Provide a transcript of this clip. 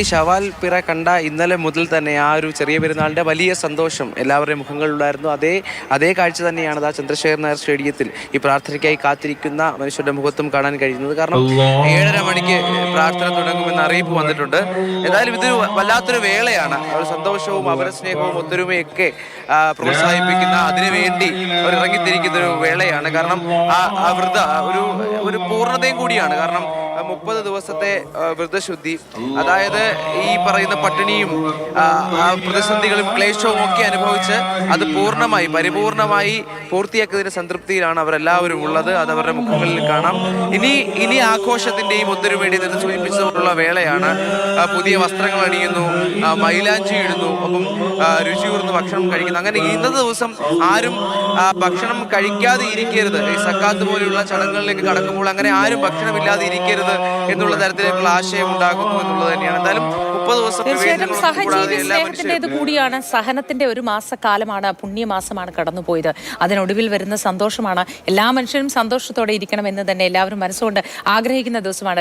ഈ ശവാൽ പിറ കണ്ട ഇന്നലെ മുതൽ തന്നെ ആ ഒരു ചെറിയ പെരുന്നാളിന്റെ വലിയ സന്തോഷം എല്ലാവരുടെയും മുഖങ്ങളിലുണ്ടായിരുന്നു അതേ അതേ കാഴ്ച തന്നെയാണ് ആ ചന്ദ്രശേഖർ നായർ സ്റ്റേഡിയത്തിൽ ഈ പ്രാർത്ഥനയ്ക്കായി കാത്തിരിക്കുന്ന മനുഷ്യരുടെ മുഖത്തും കാണാൻ കഴിയുന്നത്. കാരണം ഏഴര മണിക്ക് പ്രാർത്ഥന തുടങ്ങുമെന്ന് അറിയിപ്പ് വന്നിട്ടുണ്ട്. എന്തായാലും ഇതൊരു വല്ലാത്തൊരു വേളയാണ്. അവർ സന്തോഷവും അവരസ്നേഹവും ഒത്തൊരുമയൊക്കെ ആ, പ്രോത്സാഹിപ്പിക്കുന്ന അതിനുവേണ്ടി അവർ ഇറങ്ങിത്തിരിക്കുന്ന ഒരു വേളയാണ്. കാരണം ആ ആ വ്രത ഒരു ഒരു പൂർണതയും കൂടിയാണ്. കാരണം മുപ്പത് ദിവസത്തെ വ്രതശുദ്ധി അതായത് ഈ പറയുന്ന പട്ടിണിയും പ്രതിസന്ധികളും ക്ലേശവും ഒക്കെ അനുഭവിച്ച് അത് പൂർണമായി പരിപൂർണമായി പൂർത്തിയാക്കിയതിന്റെ സംതൃപ്തിയിലാണ് അവരെല്ലാവരും ഉള്ളത്. അത് അവരുടെ മുഖങ്ങളിൽ കാണാം. ഇനി ഇനി ആഘോഷത്തിന്റെയും ഒത്തിരി വേണ്ടി എന്ന് സൂചിപ്പിച്ചുകൊണ്ടുള്ള വേളയാണ്. പുതിയ വസ്ത്രങ്ങൾ അണിയുന്നു മൈലാഞ്ചി ഇടുന്നു ഒപ്പം രുചിയൂർന്ന് ഭക്ഷണം കഴിക്കുന്നു. അങ്ങനെ ഇന്നത്തെ ദിവസം ആരും ഭക്ഷണം കഴിക്കാതെ ഇരിക്കരുത്. ഈ സക്കാത്ത് പോലെയുള്ള ചടങ്ങുകളിലേക്ക് കടക്കുമ്പോൾ അങ്ങനെ ആരും ഭക്ഷണമില്ലാതെ ഇരിക്കരുത്. എന്നുള്ള തരത്തിലേക്കുള്ള ആശയം ഉണ്ടാകുന്നു എന്നുള്ളത് തന്നെയാണ്. എന്തായാലും മുപ്പത് ദിവസം തീർച്ചയായിട്ടും സഹജീവി കൂടിയാണ്. സഹനത്തിന്റെ ഒരു മാസക്കാലമാണ് പുണ്യമാസമാണ് കടന്നുപോയത്. അതിനൊടുവിൽ വരുന്ന സന്തോഷമാണ്. എല്ലാ മനുഷ്യരും സന്തോഷത്തോടെ ഇരിക്കണം എന്ന് തന്നെ എല്ലാവരും മനസ്സുകൊണ്ട് ആഗ്രഹിക്കുന്ന ദിവസമാണ്.